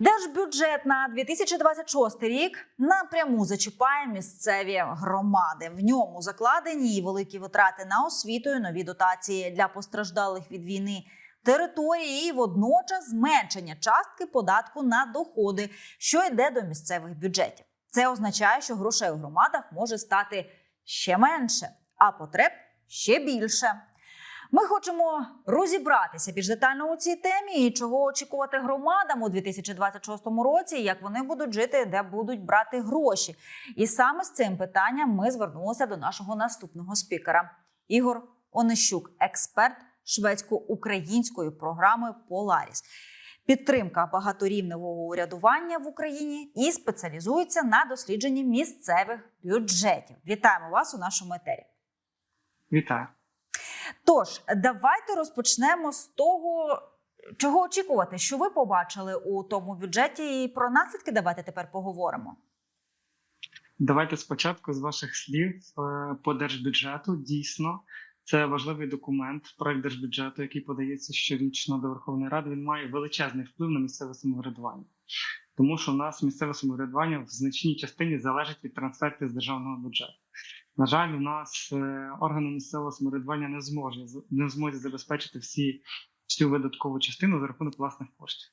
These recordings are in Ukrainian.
Держбюджет на 2026 рік напряму зачіпає місцеві громади. В ньому закладені і великі витрати на освіту, і нові дотації для постраждалих від війни території, і водночас зменшення частки податку на доходи, що йде до місцевих бюджетів. Це означає, що грошей у громадах може стати ще менше, а потреб ще більше. Ми хочемо розібратися більш детально у цій темі і чого очікувати громадам у 2026 році, як вони будуть жити, де будуть брати гроші. І саме з цим питанням ми звернулися до нашого наступного спікера Ігор Онищук, експерт шведсько-української програми Поларіс. Підтримка багаторівневого урядування в Україні і спеціалізується на дослідженні місцевих бюджетів. Вітаємо вас у нашому етері. Вітаю. Тож, давайте розпочнемо з того, чого очікувати, що ви побачили у тому бюджеті, і про наслідки давайте тепер поговоримо. Давайте спочатку з ваших слів е, по держбюджету. Дійсно, це важливий документ, проект держбюджету, який подається щорічно до Верховної Ради. Він має величезний вплив на місцеве самоврядування, тому що у нас місцеве самоврядування в значній частині залежить від трансфертів з державного бюджету. На жаль, у нас е, органи місцевого самоврядування не зможе не зможуть забезпечити всі всю видаткову частину за рахунок власних коштів.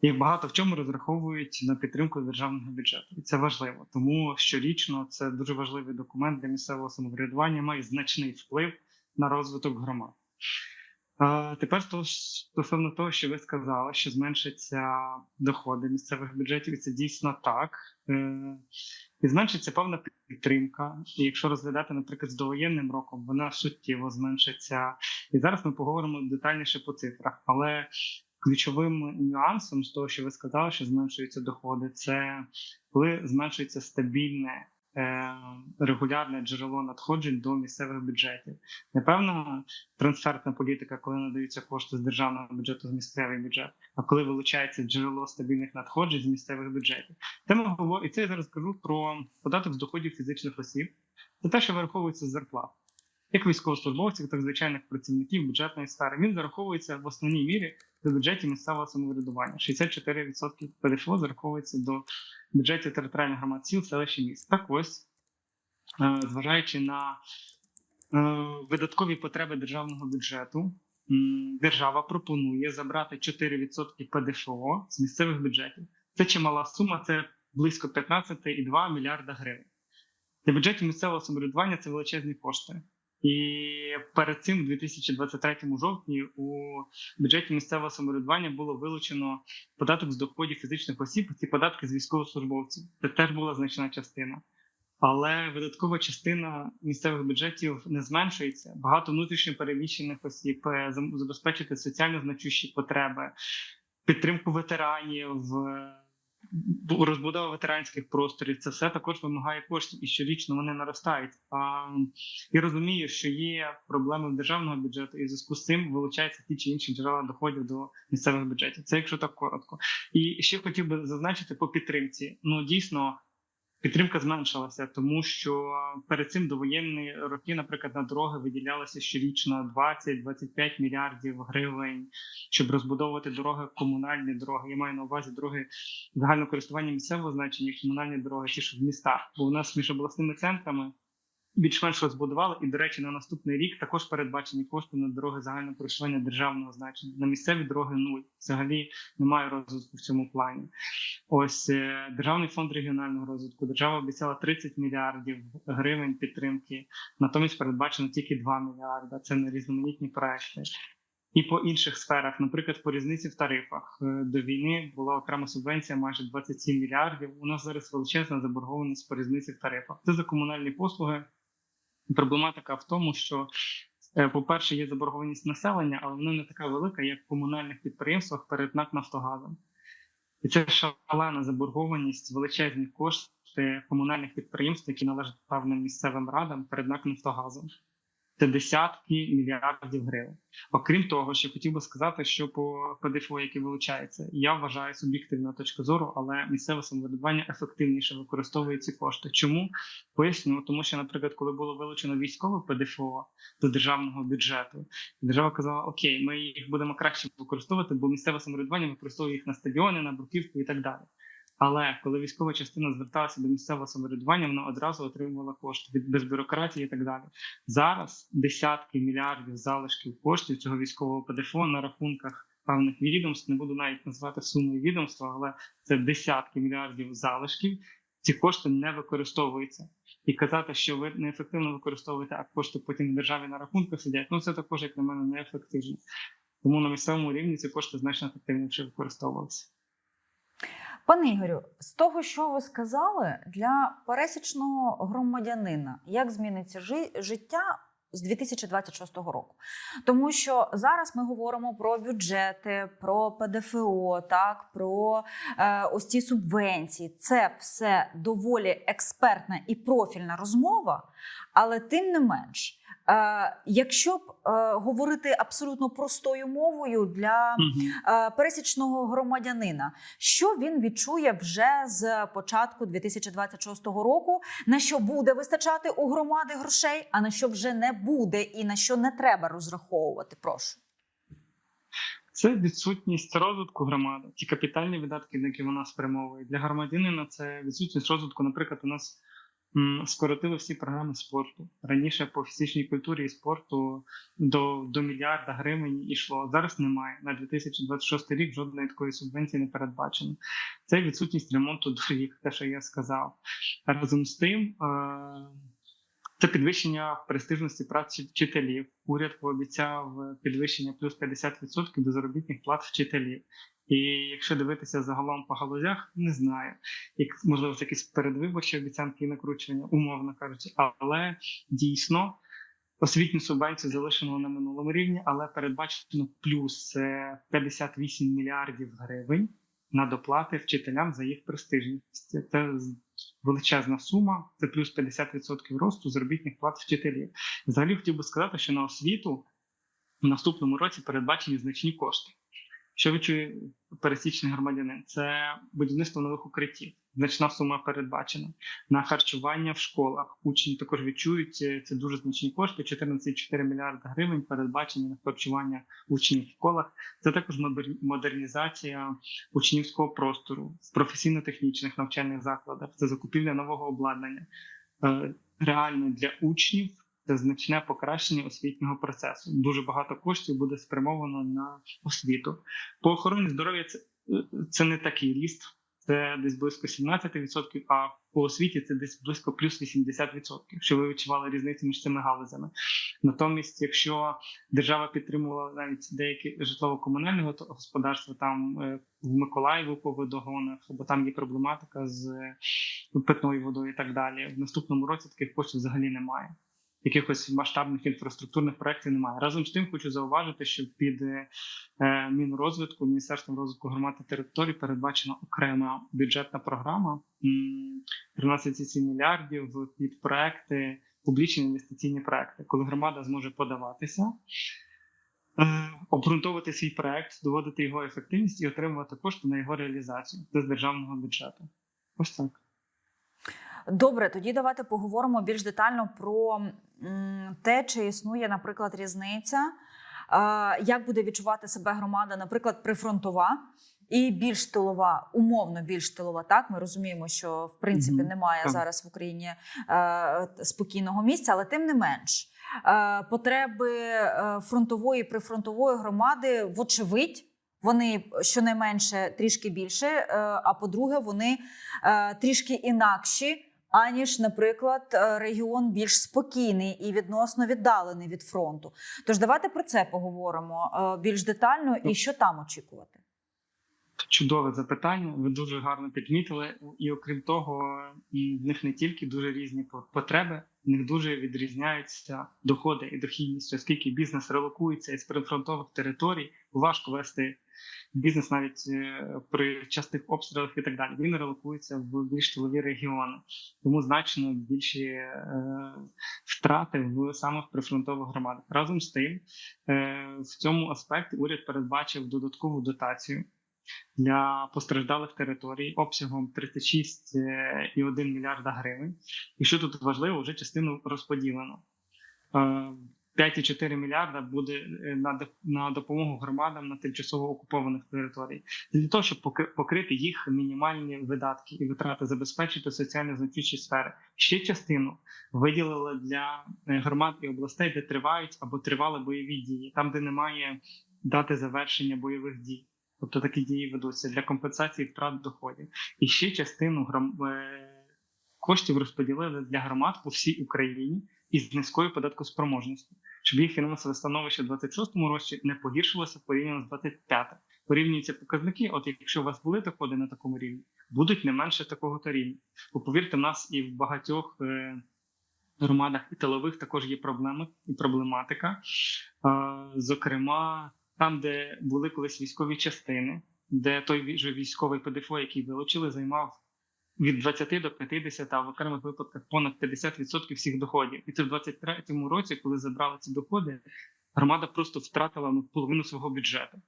І багато в чому розраховують на підтримку державного бюджету, і це важливо. Тому щорічно це дуже важливий документ для місцевого самоврядування, має значний вплив на розвиток громад. А тепер стосовно того, що ви сказали, що зменшаться доходи місцевих бюджетів, і це дійсно так. І зменшиться певна підтримка. І якщо розглядати, наприклад, з довоєнним роком, вона суттєво зменшиться. І зараз ми поговоримо детальніше по цифрах. Але ключовим нюансом з того, що ви сказали, що зменшуються доходи, це коли зменшується стабільне. Е, Регулярне джерело надходжень до місцевих бюджетів. Напевно, трансфертна політика, коли надаються кошти з державного бюджету в місцевий бюджет, а коли вилучається джерело стабільних надходжень з місцевих бюджетів. Це ми і це я зараз кажу про податок з доходів фізичних осіб. Це те, що вираховується з зарплат. Як військовослужбовців, так звичайних працівників бюджетної сфери. Він зараховується в основній мірі до бюджетів місцевого самоврядування. 64% ПДФО зараховується до бюджетів територіальних громад сіл, селищ і міст. Так ось, е, зважаючи на е, видаткові потреби державного бюджету, держава пропонує забрати 4% ПДФО з місцевих бюджетів. Це чимала сума, це близько 15,2 мільярда гривень. Для бюджетів місцевого самоврядування це величезні кошти. І перед цим, у 2023 жовтні, у бюджеті місцевого самоврядування було вилучено податок з доходів фізичних осіб, ці податки з військовослужбовців. Це теж була значна частина. Але видаткова частина місцевих бюджетів не зменшується. Багато внутрішньо переміщених осіб е, забезпечити соціально значущі потреби, підтримку ветеранів. Бу- Розбудова ветеранських просторів це все також вимагає коштів, і щорічно вони наростають. А я розумію, що є проблеми в державного бюджету, і в зв'язку з цим вилучаються ті чи інші джерела доходів до місцевих бюджетів. Це якщо так коротко. І ще хотів би зазначити по підтримці. Ну дійсно. Підтримка зменшилася, тому що перед цим довоєнні роки, наприклад, на дороги виділялося щорічно 20-25 мільярдів гривень, щоб розбудовувати дороги, комунальні дороги. Я маю на увазі дороги загального користування місцевого значення, комунальні дороги, ті, що в містах. Бо у нас між обласними центрами більш-менш розбудували. І, до речі, на наступний рік також передбачені кошти на дороги загального користування державного значення. На місцеві дороги нуль. Взагалі немає розвитку в цьому плані. Ось е, державний фонд регіонального розвитку. Держава обіцяла 30 мільярдів гривень підтримки. Натомість передбачено тільки 2 мільярда. Це на різноманітні проекти. І по інших сферах, наприклад, по різниці в тарифах Е, до війни була окрема субвенція майже 27 мільярдів. У нас зараз величезна заборгованість по різниці в тарифах. Це за комунальні послуги. Проблематика в тому, що, е, по-перше, є заборгованість населення, але вона не така велика, як в комунальних підприємствах перед НАК Нафтогазом. І це шалена заборгованість, величезні кошти комунальних підприємств, які належать певним місцевим радам перед НАК Нафтогазом. Це десятки мільярдів гривень. Окрім того, ще хотів би сказати, що по ПДФО, яке вилучається, я вважаю суб'єктивна точка зору, але місцеве самоврядування ефективніше використовує ці кошти. Чому поясню? Тому що, наприклад, коли було вилучено військове ПДФО до державного бюджету, держава казала: Окей, ми їх будемо краще використовувати, бо місцеве самоврядування використовує їх на стадіони, на бруківку і так далі. Але коли військова частина зверталася до місцевого самоврядування, вона одразу отримувала кошти від без бюрократії і так далі. Зараз десятки мільярдів залишків коштів цього військового ПДФО на рахунках певних відомств. Не буду навіть назвати суми відомства, але це десятки мільярдів залишків. Ці кошти не використовуються. І казати, що ви неефективно використовуєте, а кошти потім в державі на рахунках сидять. Ну це також, як на мене, неефективно. Тому на місцевому рівні ці кошти значно ефективніше використовувалися. Пане Ігорю, з того, що ви сказали, для пересічного громадянина як зміниться жи- життя з 2026 року? Тому що зараз ми говоримо про бюджети, про ПДФО, так про е, ось ці субвенції. Це все доволі експертна і профільна розмова, але тим не менш. Е, якщо б е, говорити абсолютно простою мовою для е, пересічного громадянина, що він відчує вже з початку 2026 року, на що буде вистачати у громади грошей, а на що вже не буде, і на що не треба розраховувати. Прошу. Це відсутність розвитку громади, ті капітальні видатки, на які вона спрямовує для громадянина. Це відсутність розвитку. Наприклад, у нас скоротили всі програми спорту раніше по фізичній культурі і спорту до, до мільярда гривень йшло. Зараз немає на 2026 рік. Жодної такої субвенції не передбачено. Це відсутність ремонту доріг, те, що я сказав. Разом з тим. Е- це підвищення престижності праці вчителів. Уряд пообіцяв підвищення плюс 50% до заробітних плат вчителів. І якщо дивитися загалом по галузях, не знаю, як можливо це якісь передвиборчі обіцянки і накручення, умовно кажучи, але дійсно освітню субвенцію залишено на минулому рівні, але передбачено плюс це 58 мільярдів гривень на доплати вчителям за їх престижність. Це величезна сума, це плюс 50% росту заробітних плат вчителів. Взагалі хотів би сказати, що на освіту в наступному році передбачені значні кошти. Що відчує пересічний громадянин? Це будівництво нових укриттів. Значна сума передбачена на харчування в школах. Учні також відчують е, це дуже значні кошти. 14,4 мільярда гривень передбачені на харчування учнів в школах. Це також модер- модернізація учнівського простору в професійно-технічних навчальних закладах. Це закупівля нового обладнання. Е, Реально для учнів це значне покращення освітнього процесу. Дуже багато коштів буде спрямовано на освіту. По охороні здоров'я це, це не такий ріст, це десь близько 17%, а по освіті це десь близько плюс 80%, що ви відчували різницю між цими галузями. Натомість, якщо держава підтримувала навіть деякі житлово-комунальне господарства, там е, в Миколаєву по водогонах, або там є проблематика з е, питною водою і так далі. В наступному році таких коштів взагалі немає. Якихось масштабних інфраструктурних проєктів немає. Разом з тим хочу зауважити, що під е, е, Мінрозвитку, Міністерством розвитку громад та територій передбачена окрема бюджетна програма м, 13,7 мільярдів під проекти, публічні інвестиційні проекти, коли громада зможе подаватися, е, обґрунтовувати свій проект, доводити його ефективність і отримувати кошти на його реалізацію з державного бюджету. Ось так. Добре, тоді давайте поговоримо більш детально про те, чи існує, наприклад, різниця, як буде відчувати себе громада, наприклад, прифронтова. І більш тилова, умовно більш тилова. Так ми розуміємо, що в принципі немає зараз в Україні е, спокійного місця, але тим не менш е, потреби е, фронтової прифронтової громади, вочевидь, вони щонайменше трішки більше. а по-друге, вони трішки інакші. Аніж, наприклад, е, регіон більш спокійний і відносно віддалений від фронту. Тож давайте про це поговоримо е, більш детально і що там очікувати. Чудове запитання. Ви дуже гарно підмітили. І окрім того, в них не тільки дуже різні потреби, них дуже відрізняються доходи і дохідність, оскільки бізнес релокується із прифронтових територій, важко вести бізнес навіть е, при частих обстрілах і так далі. Він релокується в більш тилові регіони, тому значно більші е, втрати в самих прифронтових громадах. Разом з тим, е, в цьому аспекті уряд передбачив додаткову дотацію для постраждалих територій обсягом 36,1 мільярда гривень. І що тут важливо, вже частину розподілено. Е, 5,4 мільярда буде е, на доп- допомогу громадам на тимчасово окупованих територій для того, щоб покрити їх мінімальні видатки і витрати, забезпечити соціально значущі сфери. Ще частину виділили для е, громад і областей, де тривають або тривали бойові дії, там де немає дати завершення бойових дій. Тобто такі дії ведуться для компенсації втрат доходів. І ще частину гром... е, коштів розподілили для громад по всій Україні із низькою податкоспроможністю, щоб їх фінансове становище в 26-му році не погіршилося порівняно з 25-м. Порівнюються показники. От якщо у вас були доходи на такому рівні, будуть не менше такого то рівня. Бо повірте, в нас і в багатьох е, громадах і тилових також є проблеми і проблематика. Зокрема, там, де були колись військові частини, де той же військовий ПДФО, який вилучили, займав від 20 до 50, а в окремих випадках понад 50% всіх доходів. І це в 23-му році, коли забрали ці доходи, громада просто втратила ну, половину свого бюджету.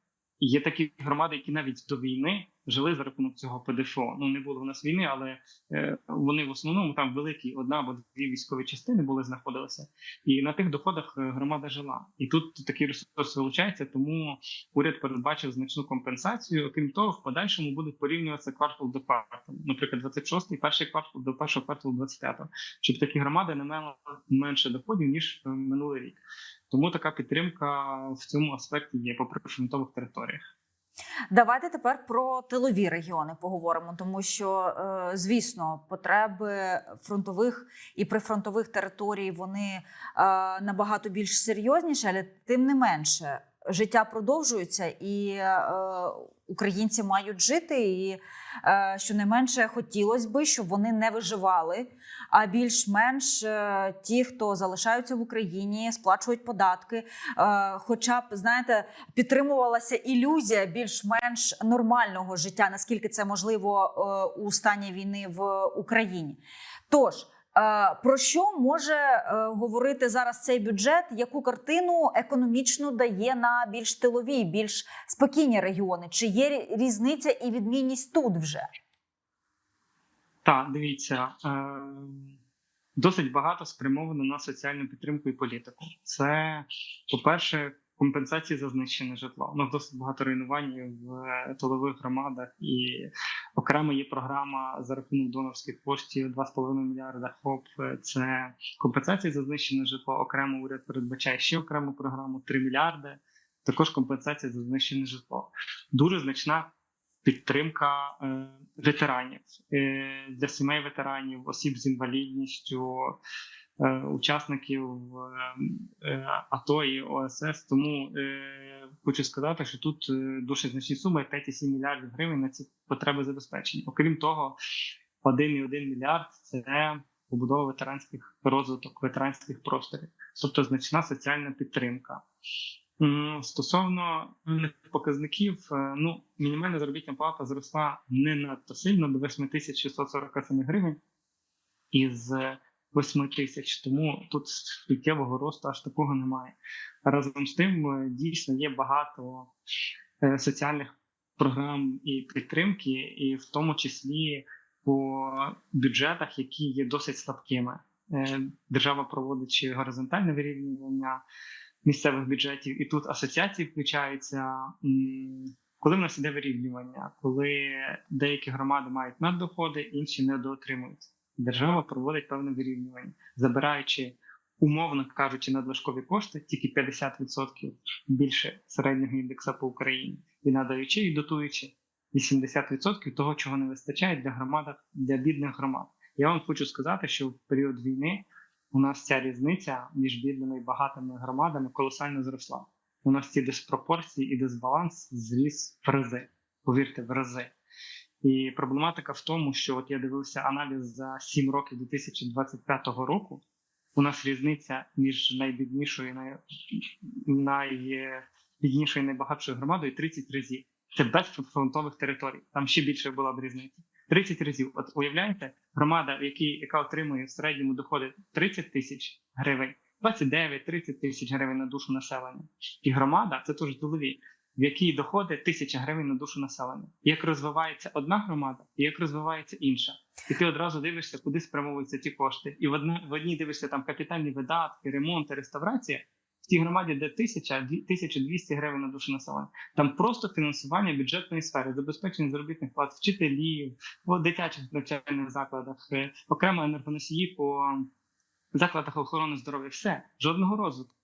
Є такі громади, які навіть до війни жили за рахунок цього ПДФО. Ну не було в нас війни, але е, вони в основному там великі одна або дві військові частини були знаходилися, і на тих доходах е, громада жила. І тут такий ресурс вилучається, тому уряд передбачив значну компенсацію. Окрім того, в подальшому будуть порівнюватися квартал до кварталу. Наприклад, 26-й, перший квартал до першого кварталу 25-го, щоб такі громади не мали менше доходів ніж е, минулий рік. Тому така підтримка в цьому аспекті є по прифронтових територіях. Давайте тепер про тилові регіони поговоримо, тому що, е, звісно, потреби фронтових і прифронтових територій вони е, набагато більш серйозніші, але тим не менше. Життя продовжується, і е, українці мають жити. І щонайменше хотілося би, щоб вони не виживали, а більш-менш е, ті, хто залишаються в Україні, сплачують податки. Е, хоча б знаєте, підтримувалася ілюзія більш-менш нормального життя, наскільки це можливо е, у стані війни в Україні. Тож. Про що може говорити зараз цей бюджет? Яку картину економічну дає на більш тилові, більш спокійні регіони? Чи є різниця і відмінність тут вже? Так, дивіться, е, досить багато спрямовано на соціальну підтримку і політику. Це, по-перше, компенсації за знищене житло. У нас досить багато руйнувань в е, тилових громадах, і окремо є програма за рахунок донорських коштів 2,5 мільярда ХОП. Це компенсації за знищене житло. Окремо уряд передбачає ще окрему програму 3 мільярди. Також компенсація за знищене житло. Дуже значна підтримка е, ветеранів е, для сімей ветеранів, осіб з інвалідністю, е, учасників АТО і ОСС. Тому хочу сказати, що тут дуже значні суми 5,7 мільярдів гривень на ці потреби забезпечені. Окрім того, 1,1 мільярд це побудова ветеранських розвиток ветеранських просторів, тобто значна соціальна підтримка. Стосовно показників, е, ну мінімальна заробітна плата зросла не надто сильно до 8647 гривень із 8 тисяч, тому тут суттєвого росту аж такого немає. Разом з тим, е, дійсно є багато е, соціальних програм і підтримки, і в тому числі по бюджетах, які є досить слабкими. Е, Держава проводить горизонтальне вирівнювання місцевих бюджетів, і тут асоціації включаються. Коли в нас іде вирівнювання, коли деякі громади мають наддоходи, інші недоотримують. Держава проводить певне вирівнювання, забираючи, умовно кажучи, надлишкові кошти, тільки 50% більше середнього індекса по Україні, і надаючи і дотуючи 80% того, чого не вистачає для громад, для бідних громад. Я вам хочу сказати, що в період війни у нас ця різниця між бідними і багатими громадами колосально зросла. У нас ці диспропорції і дисбаланс зріс в рази. повірте, в рази. І проблематика в тому, що от я дивився аналіз за 7 років 2025 року. У нас різниця між найбіднішою і най... найбіднішою і найбагатшою громадою 30 разів. Це без фронтових територій. Там ще більше була б різниця. 30 разів. От уявляєте, громада, яка отримує в середньому доходи 30 тисяч гривень, 29-30 тисяч гривень на душу населення. І громада це теж ділові, в якій доходи тисяча гривень на душу населення. Як розвивається одна громада, і як розвивається інша. І ти одразу дивишся, куди спрямовуються ті кошти. І в одній, в одній дивишся там капітальні видатки, ремонти, реставрація. В тій громаді, де 1000, 1200 гривень на душу населення, там просто фінансування бюджетної сфери, забезпечення заробітних плат вчителів, в дитячих навчальних закладах, е, окремо енергоносії по закладах охорони здоров'я. Все, жодного розвитку.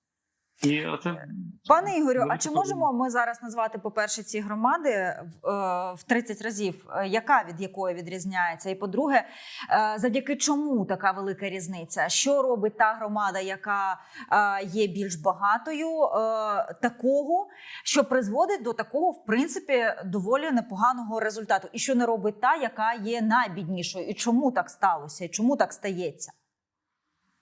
І оце Пане Ігорю, а чи можемо ми зараз назвати, по-перше, ці громади в, е, в 30 разів, е, яка від якої відрізняється? І по-друге, е, завдяки чому така велика різниця? Що робить та громада, яка е, є більш багатою, е, такого, що призводить до такого, в принципі, доволі непоганого результату? І що не робить та, яка є найбіднішою? І чому так сталося? І чому так стається?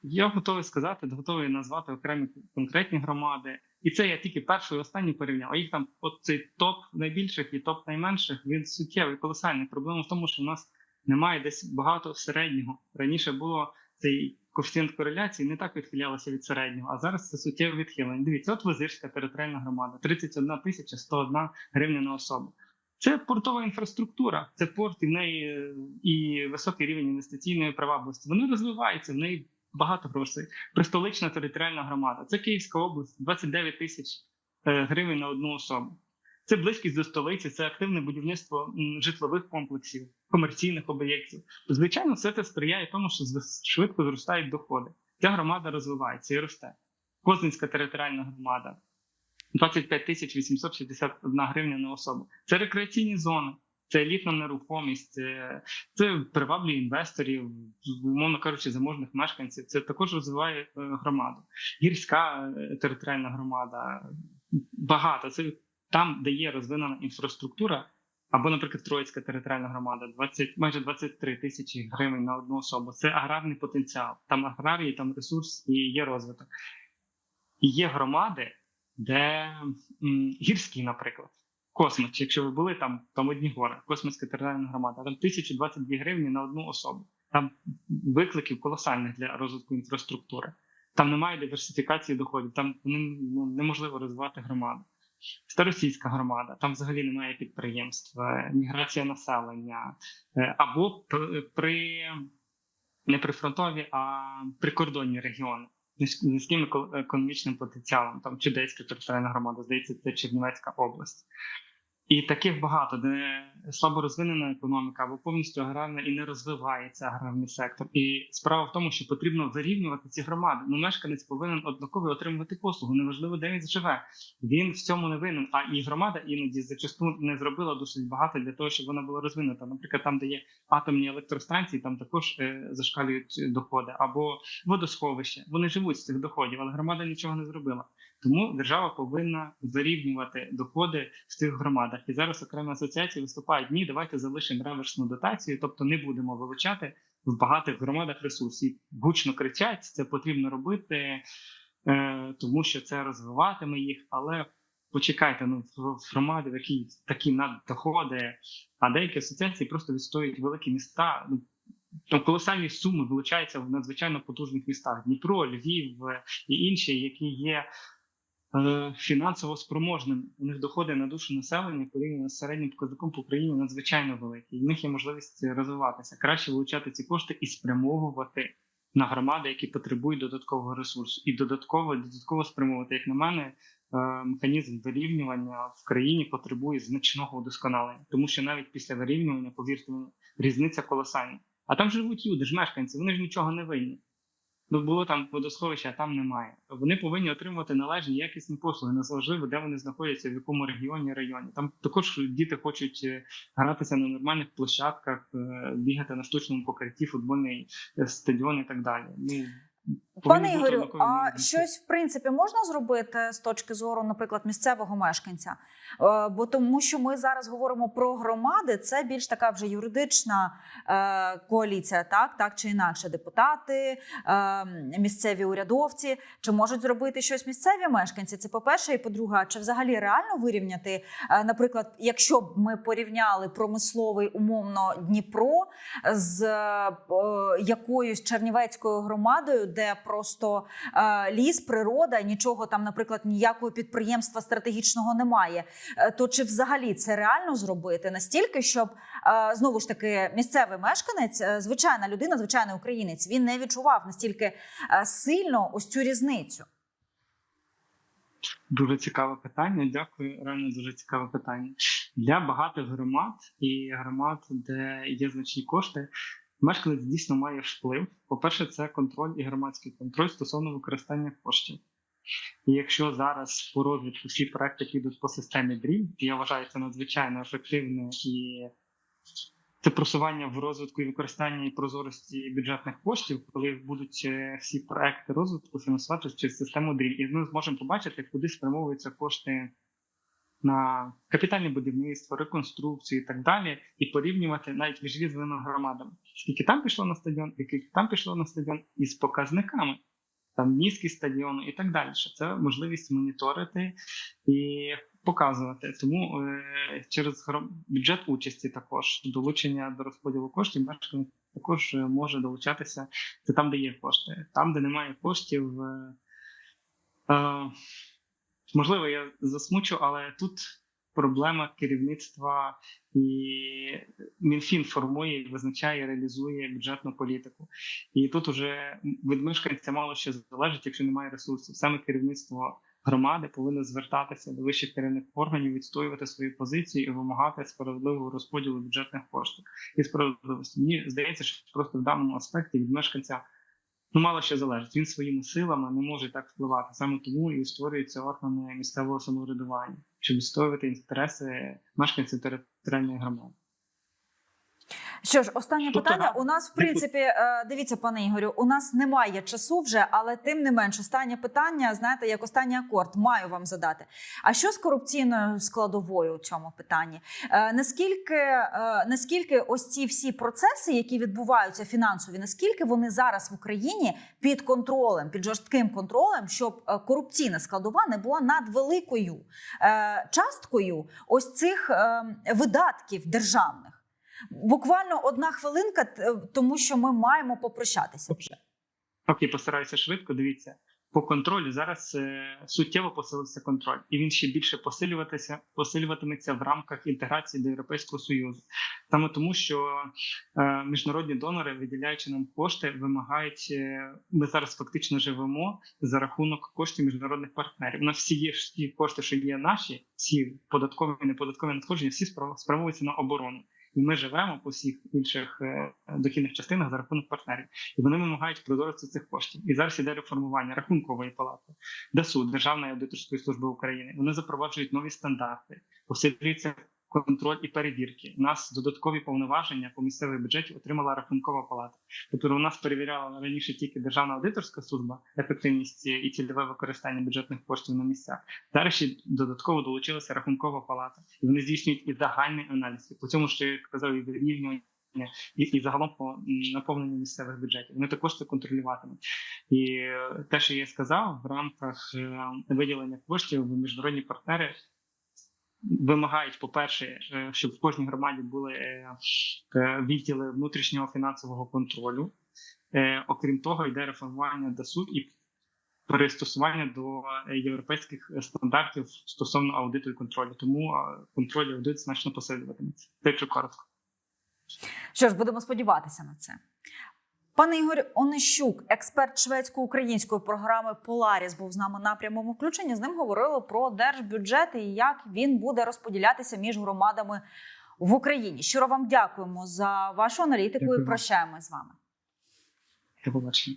Я готовий сказати, готовий назвати окремі конкретні громади. І це я тільки першу і останню порівняв. А їх там, от цей топ найбільших і топ найменших, він суттєвий, колосальний. Проблема в тому, що в нас немає десь багато середнього. Раніше було цей коефіцієнт кореляції не так відхилялося від середнього, а зараз це суттєве відхилення. Дивіться, от Визирська територіальна громада, 31 тисяча 101 гривня на особу. Це портова інфраструктура, це порт, і в неї е, і високий рівень інвестиційної привабливості. Вони розвиваються, в неї багато грошей. Пристолична територіальна громада. Це Київська область, 29 тисяч е, гривень на одну особу. Це близькість до столиці, це активне будівництво житлових комплексів, комерційних об'єктів. Звичайно, все це сприяє тому, що швидко зростають доходи. Ця громада розвивається і росте. Козинська територіальна громада. 25 тисяч 861 гривня на особу. Це рекреаційні зони, це елітна нерухомість, це, це приваблює інвесторів, умовно кажучи, заможних мешканців. Це також розвиває е, громаду. Гірська е, територіальна громада багато. Це там, де є розвинена інфраструктура, або, наприклад, Троїцька територіальна громада, 20, майже 23 тисячі гривень на одну особу. Це аграрний потенціал. Там аграрії, там ресурс і є розвиток. І є громади, де м, гірські, наприклад. Космос, якщо ви були там, там одні гори, Космицька територіальна громада, там 1022 гривні на одну особу. Там викликів колосальних для розвитку інфраструктури. Там немає диверсифікації доходів, там ну, неможливо розвивати громаду. Старосійська громада, там взагалі немає підприємств, міграція населення е, або при не прифронтові, а прикордонні регіони з низьким еко- економічним потенціалом. Там Чудейська територіальна громада, здається, це Чернівецька область. І таких багато, де слабо розвинена економіка або повністю аграрна і не розвивається аграрний сектор. І справа в тому, що потрібно вирівнювати ці громади. Ну, мешканець повинен однаково отримувати послугу. Неважливо, де він живе. Він в цьому не винен. А і громада іноді зачасту не зробила досить багато для того, щоб вона була розвинута. Наприклад, там, де є атомні електростанції, там також е, зашкалюють доходи або водосховище. Вони живуть з цих доходів, але громада нічого не зробила. Тому держава повинна зарівнювати доходи в цих громадах. І зараз окремі асоціації виступають: ні, давайте залишимо реверсну дотацію, тобто не будемо вилучати в багатих громадах ресурсів. Гучно кричать, це потрібно робити, е, тому що це розвиватиме їх. Але почекайте, ну в громаді, в якій такі наддоходи, а деякі асоціації просто відстоюють великі міста. Ну, там колосальні суми вилучаються в надзвичайно потужних містах: Дніпро, Львів е, і інші, які є фінансово спроможними. У них доходи на душу населення порівняно з середнім показником по Україні надзвичайно великі. І в них є можливість розвиватися. Краще вилучати ці кошти і спрямовувати на громади, які потребують додаткового ресурсу, і додатково додатково спрямовувати, як на мене. е, Механізм вирівнювання в країні потребує значного удосконалення, тому що навіть після вирівнювання, повірте різниця колосальна. А там живуть люди, ж мешканці, вони ж нічого не винні. Ну, було там водосховище, а там немає. Вони повинні отримувати належні якісні послуги, Незважливо, де вони знаходяться, в якому регіоні районі. Там також діти хочуть е, гратися на нормальних площадках, е, бігати на штучному покритті, футбольний е, стадіон і так далі. Ну Пане Ігорю, а щось в принципі можна зробити з точки зору, наприклад, місцевого мешканця? Е, Бо тому, що ми зараз говоримо про громади, це більш така вже юридична е, коаліція, так так чи інакше, депутати, е, місцеві урядовці. Чи можуть зробити щось місцеві мешканці? Це по перше, і по-друге, чи взагалі реально вирівняти, наприклад, якщо б ми порівняли промисловий умовно Дніпро з якоюсь чернівецькою громадою, де просто е, ліс, природа, нічого там, наприклад, ніякого підприємства стратегічного немає. Е, То чи взагалі це реально зробити настільки, щоб е, знову ж таки місцевий мешканець, звичайна людина, звичайний українець, він не відчував настільки сильно ось цю різницю? Дуже цікаве питання. Дякую. Реально дуже цікаве питання. Для багатих громад і громад, де є значні кошти, мешканець дійсно має вплив. По-перше, це контроль і громадський контроль стосовно використання коштів. І якщо зараз по розвитку всі проекти які йдуть по системі DREAM, я вважаю це надзвичайно ефективне і це просування в розвитку і використанні і прозорості бюджетних коштів, коли будуть е, всі проекти розвитку фінансуватися через систему DREAM. І ми зможемо побачити, куди спрямовуються кошти на капітальне будівництво, реконструкцію і так далі, і порівнювати навіть між різними громадами, скільки там пішло на стадіон, і скільки там пішло на стадіон, із показниками. Там низький стадіон і так далі. Це можливість моніторити і показувати. Тому е, через бюджет участі також долучення до розподілу коштів мешканець також е, може долучатися. Це там, де є кошти. Там, де немає коштів, е, е, можливо, я засмучу, але тут проблема керівництва і Мінфін формує, визначає, реалізує бюджетну політику. І тут уже від мешканця мало що залежить, якщо немає ресурсів. Саме керівництво громади повинно звертатися до вищих керівних органів, відстоювати свої позиції і вимагати справедливого розподілу бюджетних коштів і справедливості. Мені здається, що просто в даному аспекті від мешканця ну мало що залежить. Він своїми силами не може так впливати. Саме тому і створюються органи місцевого самоврядування, щоб відстоювати інтереси мешканців територіальної громади. Що ж, останнє Тобто, питання. У нас, в принципі, е, дивіться, пане Ігорю, у нас немає часу вже, але тим не менш, останнє питання, знаєте, як останній акорд, маю вам задати. А що з корупційною складовою у цьому питанні? Е, Наскільки, е, наскільки ось ці всі процеси, які відбуваються фінансові, наскільки вони зараз в Україні під контролем, під жорстким контролем, щоб корупційна складова не була надвеликою часткою ось цих е, видатків державних? Буквально одна хвилинка, тому що ми маємо попрощатися вже. Окей, постараюся швидко. Дивіться по контролю. Зараз е, суттєво посилився контроль, і він ще більше посилюватися, посилюватиметься в рамках інтеграції до Європейського союзу, саме тому, що е, міжнародні донори, виділяючи нам кошти, вимагають. Е, ми зараз фактично живемо за рахунок коштів міжнародних партнерів. У нас всі є всі кошти, що є наші, всі податкові неподаткові надходження, всі спрямовуються на оборону. І ми живемо по всіх інших е, дохідних частинах за рахунок партнерів і вони вимагають прозорості цих коштів. І зараз іде реформування рахункової палати, ДАСУ, Державної аудиторської служби України. Вони запроваджують нові стандарти, посилюється контроль і перевірки. У нас додаткові повноваження по місцевих бюджеті отримала рахункова палата. Тобто у нас перевіряла раніше тільки Державна аудиторська служба, ефективність і цільове використання бюджетних коштів на місцях. Зараз додатково долучилася рахункова палата, і вони здійснюють і загальний аналіз. І по цьому ще як казав, і вирівнювання і, і загалом по наповненню місцевих бюджетів. Вони також це контролюватимуть. І е, те, що я сказав, в рамках е, виділення коштів міжнародні партнери вимагають, по-перше, е, щоб в кожній громаді були е, е, відділи внутрішнього фінансового контролю. Окрім того, йде реформування ДАСУ і перестосування до європейських стандартів стосовно аудиту і контролю. Тому контроль і аудит значно посилюватиметься. Це якщо коротко. Що ж, будемо сподіватися на це. Пане Ігор Онищук, експерт шведсько-української програми Поларіс, був з нами на прямому включенні. З ним говорили про держбюджет і як він буде розподілятися між громадами в Україні. Щиро вам дякуємо за вашу аналітику і прощаємо з вами. До побачення.